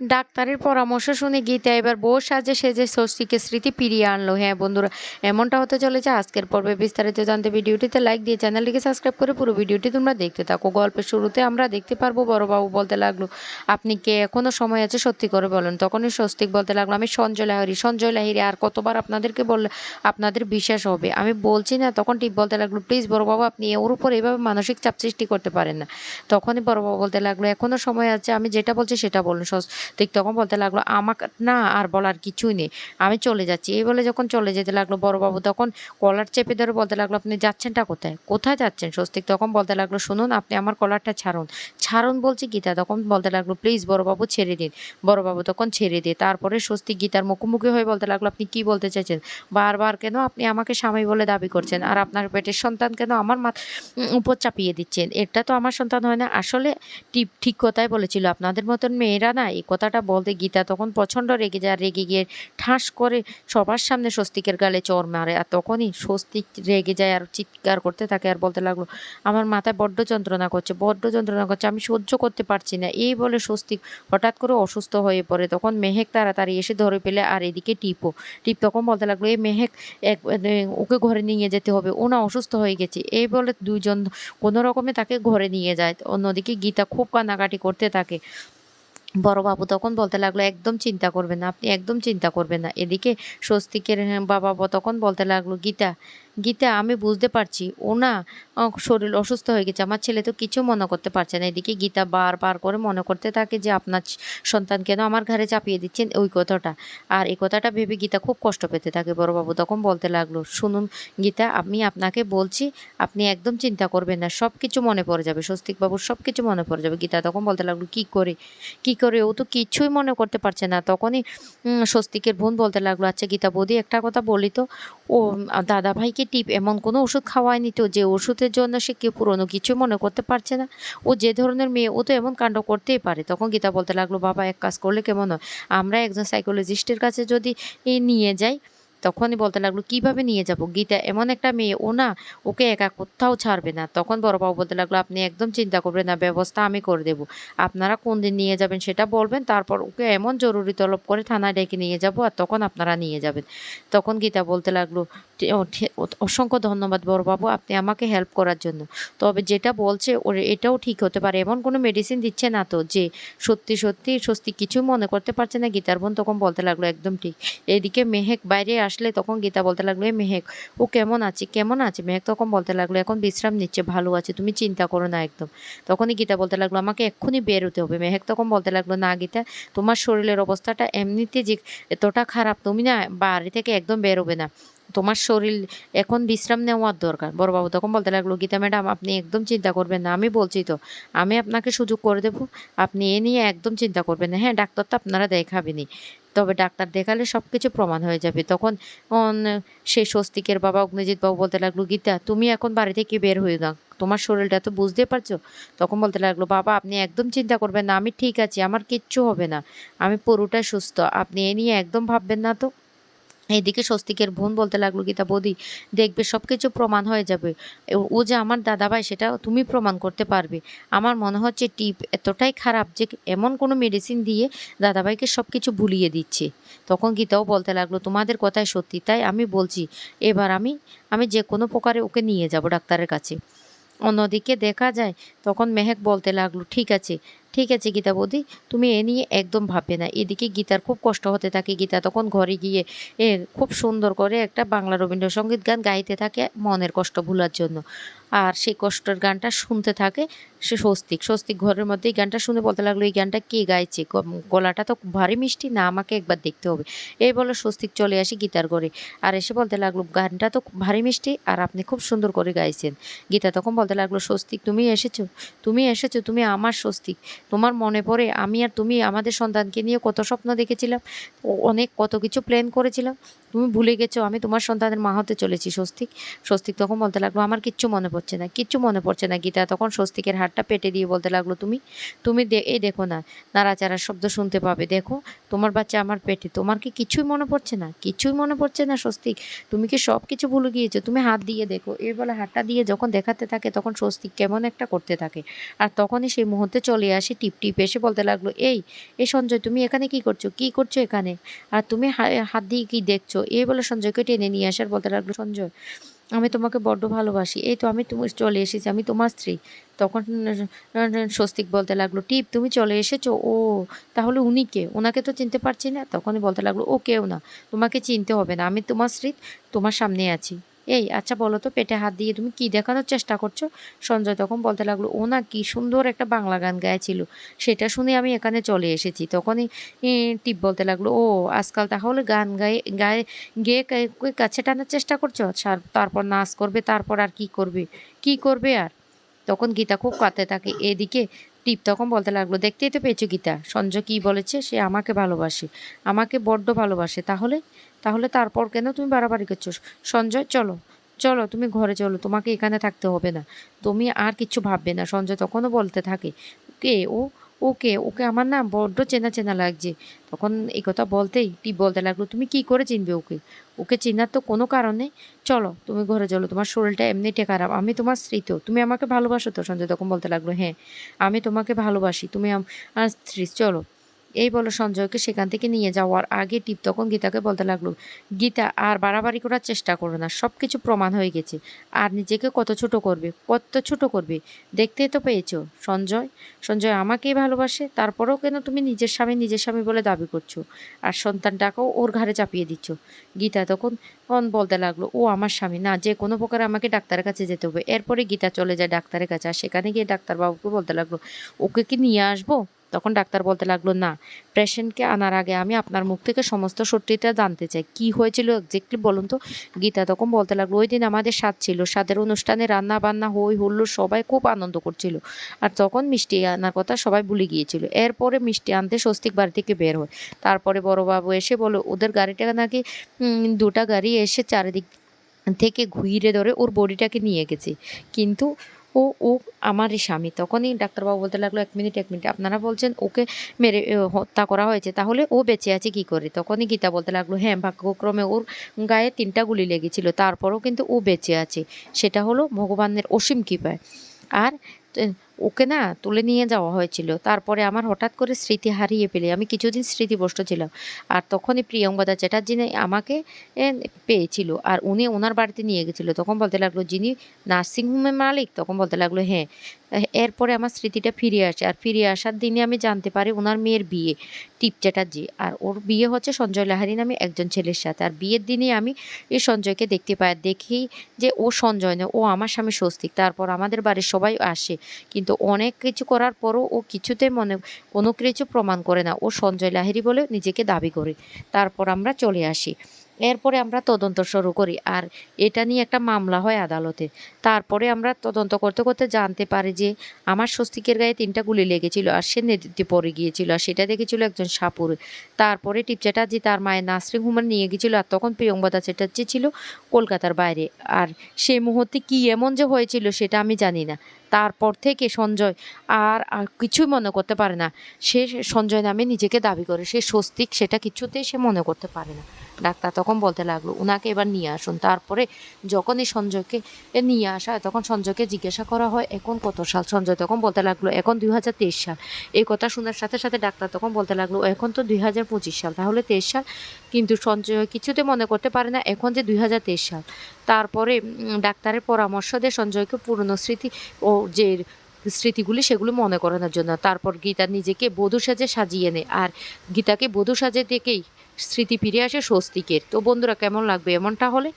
ডাক্তারের পরামর্শ শুনে গীতা এবার বউ সাজে সেজে স্বস্তিকে স্মৃতি ফিরিয়ে আনলো। হ্যাঁ বন্ধুরা, এমনটা হতে চলেছে আজকের পর্বে বিস্তারিত জানতে ভিডিওটিতে লাইক দিয়ে চ্যানেলটিকে সাবস্ক্রাইব করে পুরো ভিডিওটি তোমরা দেখতে থাকো। গল্পের শুরুতে আমরা দেখতে পারব বড়বাবু বলতে লাগল, আপনি কে? এখনও সময় আছে সত্যি করে বলেন। তখনই স্বস্তিক বলতে লাগল, আমি সঞ্জয় লাহিরি সঞ্জয় লাহিরি আর কতবার আপনাদেরকে বললে আপনাদের বিশ্বাস হবে? আমি বলছি না। তখন টিপ বলতে লাগল, প্লিজ বড়বাবু, আপনি ওর উপর এইভাবে মানসিক চাপ সৃষ্টি করতে পারেন না। তখনই বড়বাবু বলতে লাগল, এখনও সময় আছে, আমি যেটা বলছি সেটা বলুন। ঠিক তখন বলতে লাগল, আমাকে না আর বলার কিছুই নেই। আমি চলে যাচ্ছি। এই বলে যখন চলে যেতে লাগল বড়বাবু, তখন কলার চেপে ধরে বলতে লাগল, আপনি যাচ্ছেনটা কোথায়? কোথায় যাচ্ছেন? স্বস্তিক তখন বলতে লাগল, শুনুন, আপনি আমার কলারটা ছাড়ুন। ছাড়ুন বলছি গীতা তখন বলতে লাগল, প্লিজ বড়বাবু, ছেড়ে দিন। বড়বাবু তখন ছেড়ে দিয়ে তারপরে স্বস্তিক গীতার মুখোমুখি হয়ে বলতে লাগল, আপনি কি বলতে চাইছেন? বারবার কেন আপনি আমাকে স্বামী বলে দাবি করছেন? আর আপনার পেটের সন্তান কেন আমার মা উপর চাপিয়ে দিচ্ছেন? এটা তো আমার সন্তান হয় না। আসলে ঠিক কথাই বলেছিল। আপনাদের মতন মেয়েরা না এই কথাটা বলতে গীতা তখন প্রচণ্ড রেগে যায় রেগে গিয়ে ঠাস করে সবার সামনে স্বস্তিকের গালে চর মারে, আর তখনই স্বস্তিক রেগে যায় আর চিৎকার করতে থাকে আর বলতে লাগল, আমার মাথায় বড্ড যন্ত্রণা করছে, বড্ড যন্ত্রণা করছে, আমি সহ্য করতে পারছি না। এই বলে স্বস্তিক হঠাৎ করে অসুস্থ হয়ে পড়ে। তখন মেহেক তাড়াতাড়ি এসে ধরে পেলে আর এদিকে টিপও টিপ তখন বলতে লাগল, এই মেহেক, এক ওকে ঘরে নিয়ে যেতে হবে, ও না অসুস্থ হয়ে গেছে। এই বলে দুজন কোনো রকমে তাকে ঘরে নিয়ে যায়। অন্যদিকে গীতা খুব কান্নাকাটি করতে থাকে। বড়বাবু তখন বলতে লাগল একদম চিন্তা করবে না আপনি একদম চিন্তা করবেন না। এদিকে স্বস্তিকের হ্যাঁ, বাবা তখন বলতে লাগল গীতা গীতা, আমি বুঝতে পারছি। ও না শরীর অসুস্থ হয়ে গেছে। আমার ছেলে তো কিছু মনে করতে পারছে না। এদিকে গীতা বারবার করে মনে করতে থাকে যে, আপনার সন্তান কেন আমার ঘরে চাপিয়ে দিচ্ছেন? ওই কথাটা। আর এই কথাটা ভেবে গীতা খুব কষ্ট পেতে থাকে বড়বাবু। তখন বলতে লাগল, শুনুন গীতা, আমি আপনাকে বলছি, আপনি একদম চিন্তা করবেন না। সব কিছু মনে পড়ে যাবে। স্বস্তিকবাবুর সব কিছু মনে পড়ে যাবে। গীতা তখন বলতে লাগল, কি করে? কি করে? ও তো কিছুই মনে করতে পারছে না। তখনই স্বস্তিকের বোন বলতে লাগল আচ্ছা গীতা বৌদি, একটা কথা বলি তো। দাদা ভাইকে টিপ, এমন কোনো ওষুধ খাওয়ায়নি তো যে ওষুধের জন্য সে কেউ পুরনো কিছু মনে করতে পারছে না। ও যে ধরনের মেয়ে, ও তো এমন কাণ্ড করতেই পারে। তখন গীতা বলতে লাগল, বাবা, এক কাজ করলে কেমন হয়? আমরা একজন সাইকোলজিস্টের কাছে যদি নিয়ে যাই তখনই বলতে লাগল, কীভাবে নিয়ে যাব? গীতা এমন একটা মেয়ে, ও না, ওকে একা কোথাও ছাড়বে না। তখন বড়বাবু বলতে লাগল, আপনি একদম চিন্তা করবেন না, ব্যবস্থা আমি করে দেব। আপনারা কোন দিন নিয়ে যাবেন সেটা বলবেন, তারপর ওকে এমন জরুরি তলব করে থানায় ডেকে নিয়ে যাব আর তখন আপনারা নিয়ে যাবেন। তখন গীতা বলতে লাগল অসংখ্য ধন্যবাদ বড়বাবু, আপনি আমাকে হেল্প করার জন্য। তবে যেটা বলছে, ওর এটাও ঠিক হতে পারে। এমন কোনো মেডিসিন দিচ্ছে না তো, যে সত্যি সত্যি সত্যি কিছু মনে করতে পারছে না। গীতার বোন তখন বলতে লাগল, একদম ঠিক। এদিকে মেহেক বাইরে আসলে তখন গীতা বলতে লাগল মেহেক, ও কেমন আছে? কেমন আছে মেহেক? তখন বলতে লাগল, এখন বিশ্রাম নিচ্ছে, ভালো আছে, তুমি চিন্তা করো না একদম। তখনই গীতা বলতে লাগল, আমাকে এক্ষুনি বেরোতে হবে। মেহেক তখন বলতে লাগল, না গীতা, তোমার শরীরের অবস্থাটা এমনিতে যে এতটা খারাপ, তুমি না বাড়ি থেকে একদম বেরোবে না। তোমার শরীর এখন বিশ্রাম নেওয়ার দরকার। বড়বাবু তখন বলতে লাগল, গীতা ম্যাডাম, আপনি একদম চিন্তা করবেন না, আমি বলছি তো, আমি আপনাকে সুযোগ করে দেবো, আপনি এ নিয়ে একদম চিন্তা করবেন না। হ্যাঁ ডাক্তার তো আপনারা দেখাবেনই। তবে ডাক্তার দেখালে সব কিছু প্রমাণ হয়ে যাবে। তখন সেই স্বস্তিকের বাবা, অগ্নিজিৎ বাবু বলতে লাগল, গীতা, তুমি এখন বাড়ি থেকে বের হয়ে না তোমার শরীরটা তো বুঝতে পারছ? তখন বলতে লাগল, বাবা, আপনি একদম চিন্তা করবেন না, আমি ঠিক আছি, আমার কিচ্ছু হবে না। আমি পুরোটা সুস্থ, আপনি এ নিয়ে একদম ভাববেন না তো? এইদিকে স্বস্তিকের বোন বলতে লাগল, গীতা বৌদি, দেখবে সব কিছু প্রমাণ হয়ে যাবে। ও- যে আমার দাদাভাই সেটা তুমি প্রমাণ করতে পারবে। আমার মনে হচ্ছে টিপ এতটাই খারাপ যে এমন কোনো মেডিসিন দিয়ে দাদাভাইকে সব কিছু ভুলিয়ে দিচ্ছে। তখন গীতাও বলতে লাগল, তোমাদের কথাই সত্যি, তাই আমি বলছি, এবার আমি আমি যে কোনো প্রকারে ওকে নিয়ে যাব ডাক্তারের কাছে। অন্যদিকে দেখা যায়, তখন মেহেক বলতে লাগল, ঠিক আছে ঠিক আছে গীতা বৌদি, তুমি এ নিয়ে একদম ভাববে না। এদিকে গীতার খুব কষ্ট হতে থাকে, গীতা তখন ঘরে গিয়ে এ খুব সুন্দর করে একটা বাংলা রবীন্দ্রসঙ্গীত গান গাইতে থাকে মনের কষ্ট ভুলার জন্য। আর সেই কষ্টের গানটা শুনতে থাকে সে স্বস্তিক। স্বস্তিক ঘরের মধ্যে এই গানটা শুনে বলতে লাগল, এই গানটা কে গাইছে? গলাটা তো ভারী মিষ্টি, না আমাকে একবার দেখতে হবে। এই বলে স্বস্তিক চলে আসি গীতার ঘরে। আর এসে বলতে লাগল, গানটা তো ভারী মিষ্টি আর আপনি খুব সুন্দর করে গাইছেন। গীতা তখন বলতে লাগল, স্বস্তিক, তুমি এসেছ? তুমি এসেছ? তুমি আমার স্বস্তিক। তোমার মনে পড়ে আমি আর তুমি আমাদের সন্তানকে নিয়ে কত স্বপ্ন দেখেছিলাম, অনেক কত কিছু প্ল্যান করেছিলাম। তুমি ভুলে গেছো, আমি তোমার সন্তানের মা হতে চলেছি, স্বস্তিক। স্বস্তিক তখন বলতে লাগল, আমার কিচ্ছু মনে পড়ছে পড়ছে না, কিচ্ছু মনে পড়ছে না গীতা। তখন স্বস্তিকের হাতটা পেটে দিয়ে বলতে লাগল, তুমি তুমি এই দেখো না নাড়াচাড়ার শব্দ শুনতে পাবে। দেখো, তোমার বাচ্চা আমার পেটে, তোমার কি কিছুই মনে পড়ছে না? কিছুই মনে পড়ছে না স্বস্তিক? তুমি কি সব কিছু ভুলে গিয়েছো? তুমি হাত দিয়ে দেখো। এর বলে হাতটা দিয়ে যখন দেখাতে থাকে, তখন স্বস্তিক কেমন একটা করতে থাকে। আর তখনই সেই মুহূর্তে চলে আসি টিপ টিপ এসে বলতে লাগল, এই এ সঞ্জয়, তুমি এখানে কি করছ? কি করছ এখানে? আর তুমি হাত দিয়ে কি দেখছ? এই বলে সঞ্জয়কে টেনে নিয়ে আসার বলতে লাগল, সঞ্জয় আমি তোমাকে বড্ড ভালোবাসি। এই তো আমি তুমি চলে এসেছি, আমি তোমার স্ত্রী। তখন স্বস্তিক বলতে লাগল, টিপ, তুমি চলে এসেছ? ও, তাহলে উনি কে? ওনাকে তো চিনতে পারছি না? তখনই বলতে লাগল, ও কেউ না, তোমাকে চিনতে হবে না। আমি তোমার স্ত্রী, তোমার সামনে আছি। এই আচ্ছা বলো তো, পেটে হাত দিয়ে তুমি কি দেখানোর চেষ্টা করছ? সঞ্জয় তখন বলতে লাগল, ও না, কি সুন্দর একটা বাংলা গান গাইছিল। সেটা শুনে আমি এখানে চলে এসেছি। তখনই টিপ বলতে লাগল, ও, আজকাল তাহলে গান গায়ে গায়ে গেয়ে কাছে টানার চেষ্টা করছ? তারপর নাচ করবে, তারপর আর কি করবে? কি করবে আর? তখন গীতা খুব কাঁদতে থাকে। এদিকে টিপ তখন বলতে লাগল, দেখতেই তো পেয়েছ গীতা। সঞ্জয় কি বলেছে? সে আমাকে ভালোবাসে। আমাকে বড্ড ভালোবাসে। তাহলে তাহলে তারপর কেন তুমি বাড়াবাড়ি করছ? সঞ্জয়, চলো চলো, তুমি ঘরে চলো, তোমাকে এখানে থাকতে হবে না। তুমি আর কিছু ভাববে না, সঞ্জয় তখনও বলতে থাকে, কে? ও ওকে ওকে আমার না বড্ড চেনা চেনা লাগছে। তখন এই কথা বলতেই টিপ বলতে লাগল, তুমি কি করে চিনবে ওকে? ওকে চেনার তো কোনো কারণে চলো, তুমি ঘরে চলো, তোমার শরীরটা এমনিতে খারাপ। আমি তোমার স্ত্রী তো, তুমি আমাকে ভালোবাসো তো? সঞ্জয় তখন বলতে লাগল হ্যাঁ আমি তোমাকে ভালোবাসি, তুমি আমার স্ত্রী, চলো। এই বলো সঞ্জয়কে সেখান থেকে নিয়ে যাওয়ার আগে টিপ তখন গীতাকে বলতে লাগল, গীতা, আর বাড়াবাড়ি করার চেষ্টা করো না সব কিছু প্রমাণ হয়ে গেছে। আর নিজেকে কত ছোট করবে, কত ছোট করবে, দেখতেই তো পেয়েছ, সঞ্জয়? সঞ্জয় আমাকেই ভালোবাসে, তারপরেও কেন তুমি নিজের স্বামী নিজের স্বামী বলে দাবি করছ? আর সন্তানটাকেও ওর ঘাড়ে চাপিয়ে দিচ্ছ। গীতা তখন বলতে লাগল, ও আমার স্বামী, না, যে কোনো প্রকারে আমাকে ডাক্তারের কাছে যেতে হবে। এরপরে গীতা চলে যায় ডাক্তারের কাছে, আর সেখানে গিয়ে ডাক্তারবাবুকে বলতে লাগল, ওকে কি নিয়ে আসব? তখন ডাক্তার বলতে লাগল, না, পেশেন্টকে আনার আগে আমি আপনার মুখ থেকে সমস্ত সত্যিটা জানতে চাই। কি হয়েছিল এক্স্যাক্টলি বলুন তো? গীতা তখন বলতে লাগল, ওই দিন আমাদের স্বাদ ছিল, স্বাদের অনুষ্ঠানে রান্না বান্না হই হুল্লোড় সবাই খুব আনন্দ করছিল। আর তখন মিষ্টি আনার কথা সবাই ভুলে গিয়েছিল। এরপরে মিষ্টি আনতে স্বস্তিক বাড়ি থেকে বের হয়। তারপরে বড়বাবু এসে বলো, ওদের গাড়িটা নাকি দুটা গাড়ি এসে চারিদিক থেকে ঘুরে ধরে ওর বডিটাকে নিয়ে গেছে। কিন্তু ও ও, আমারই স্বামী। তখনই ডাক্তারবাবু বলতে লাগল, এক মিনিট এক মিনিট, আপনারা বলছেন ওকে মেরে হত্যা করা হয়েছে, তাহলে ও বেঁচে আছে কি করে? তখনই গীতা বলতে লাগল হ্যাঁ ভাগ্যক্রমে ওর গায়ে তিনটা গুলি লেগেছিল, তারপরও কিন্তু ও বেঁচে আছে। সেটা হলো ভগবানের অসীম কৃপায়। আর ওকে না তুলে নিয়ে যাওয়া হয়েছিল। তারপরে আমার হঠাৎ করে স্মৃতি হারিয়ে ফেলে। আমি কিছুদিন স্মৃতিভ্রষ্ট ছিলাম। আর তখনই প্রিয়ঙ্গদা চ্যাটার্জি আমাকে পেয়েছিল। আর উনি ওনার বাড়িতে নিয়ে গেছিল। তখন বলতে লাগল, যিনি নার্সিংহোমের মালিক? তখন বলতে লাগল হ্যাঁ। এরপরে আমার স্মৃতিটা ফিরে আসে। আর ফিরে আসার দিনে আমি জানতে পারি, ওনার মেয়ের বিয়ে, টিপ চ্যাটার্জি। আর ওর বিয়ে হচ্ছে সঞ্জয় লাহারি নামে একজন ছেলের সাথে। আর বিয়ের দিনে আমি এই সঞ্জয়কে দেখতে পাই। দেখি যে ও সঞ্জয় নয় ও আমার স্বামী স্বস্তিক। তারপর আমাদের বাড়ির সবাই আসে। কিন্তু অনেক কিছু করার পরও ও কিছুতে মনে, কোনো কিছু প্রমাণ করে না। ও সঞ্জয় লাহিরি বলে নিজেকে দাবি করে। তারপর আমরা চলে আসি। এরপরে আমরা তদন্ত শুরু করি আর এটা নিয়ে একটা মামলা হয় আদালতে। তারপরে আমরা তদন্ত করতে করতে জানতে পারি যে আমার স্বস্তিকের গায়ে তিনটা গুলি লেগেছিল আর সে নেতৃত্বে পড়ে গিয়েছিল আর সেটা দেখেছিল একজন সাপুর। তারপরে টিপ চ্যাটার্জি তার মায়ের নার্সিং হোমে নিয়ে গিয়েছিল আর তখন প্রিয়ঙ্বদা চ্যাটার্জি ছিল কলকাতার বাইরে। আর সেই মুহূর্তে কি এমন যে হয়েছিল সেটা আমি জানি না। তারপর থেকে সঞ্জয় আর আর কিছুই মনে করতে পারে না। সে সঞ্জয় নামে নিজেকে দাবি করে। সে স্বস্তিক, সেটা কিছুতেই সে মনে করতে পারে না। ডাক্তার তখন বলতে লাগল ওনাকে এবার নিয়ে আসুন। তারপরে যখনই সঞ্জয়কে নিয়ে আসা হয়, তখন সঞ্জয়কে জিজ্ঞাসা করা হয়, এখন কত সাল? সঞ্জয় তখন বলতে লাগল, এখন দুই হাজার তেইশ সাল। এই কথা শোনার সাথে সাথে ডাক্তার তখন বলতে লাগল, এখন তো দুই হাজার পঁচিশ সাল, তাহলে তেইশ সাল? কিন্তু সঞ্জয় কিছুতে মনে করতে পারে না, এখন যে দুই হাজার তেইশ সাল। তারপরে ডাক্তারের পরামর্শ দেয় সঞ্জয়কে পুরনো স্মৃতি ও যে স্মৃতিগুলি সেগুলো মনে করানোর জন্য। তারপর গীতা নিজেকে বধূ সাজে সাজিয়ে নেয়। আর গীতাকে বধূ সাজে দেখেই স্মৃতি ফিরে আসে স্বস্তিকের। তো বন্ধুরা, কেমন লাগবে এমনটা হলে?